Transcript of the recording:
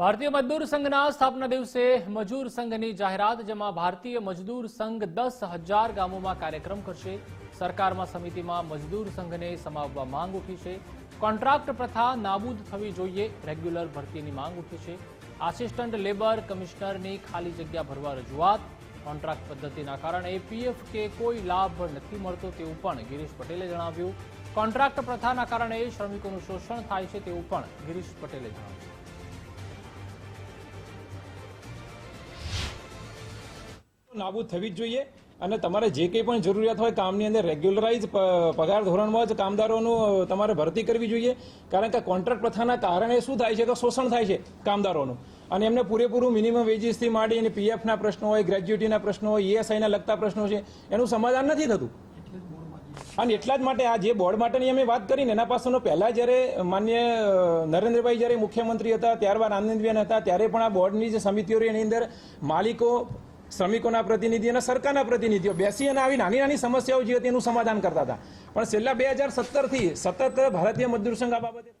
ભારતીય મજદૂર સંઘના સ્થાપના દિવસે મજૂર સંઘની જાહેરાત, જેમાં ભારતીય મજદૂર સંઘ દસ હજાર ગામોમાં કાર્યક્રમ કરશે. સરકારમાં સમિતિમાં મજદૂર સંઘને સમાવવા માંગ ઉઠી છે. કોન્ટ્રાક્ટ પ્રથા નાબૂદ થવી જોઈએ, રેગ્યુલર ભરતીની માંગ ઉઠી છે. આસિસ્ટન્ટ લેબર કમિશનરની ખાલી જગ્યા ભરવા રજૂઆત. કોન્ટ્રાક્ટ પદ્ધતિના કારણે પીએફ કે કોઈ લાભ નથી મળતો તેવું પણ ગિરીશ પટેલે જણાવ્યું. કોન્ટ્રાક્ટ પ્રથાના કારણે શ્રમિકોનું શોષણ થાય છે તેવું પણ ગિરીશ પટેલે જણાવ્યું. નાબૂદ થવી જ જોઈએ અને તમારે જે કંઈ પણ જરૂરિયાત હોય કામની અંદર રેગ્યુલરાઇઝ પગાર ધોરણમાં જ કામદારોનું તમારે ભરતી કરવી જોઈએ. કારણ કે કોન્ટ્રાક્ટ પ્રથાના કારણે શું થાય છે કે શોષણ થાય છે કામદારોનું. અને એમને પૂરેપૂરું મિનિમમ વેજીસથી માંડી અને પીએફના પ્રશ્નો હોય ગ્રેજ્યુટીના પ્રશ્નો હોય, ઈએસઆઈના લગતા પ્રશ્નો છે, એનું સમાધાન નથી થતું. અને એટલા જ માટે આ જે બોર્ડ માટેની અમે વાત કરીને, એના પાસેનો પહેલાં જ્યારે માન્ય નરેન્દ્રભાઈ જ્યારે મુખ્યમંત્રી હતા, ત્યારબાદ આનંદબેન હતા, ત્યારે પણ આ બોર્ડની જે સમિતિઓ રહી એની અંદર માલિકો શ્રમિકોના પ્રતિનિધિ અને સરકારના પ્રતિનિધિઓ બેસી અને આવી નાની નાની સમસ્યાઓ જે હતી એનું સમાધાન કરતા હતા. પણ છેલ્લા બે હજાર સત્તરથી સતત ભારતીય મજદૂર સંઘ આ બાબતે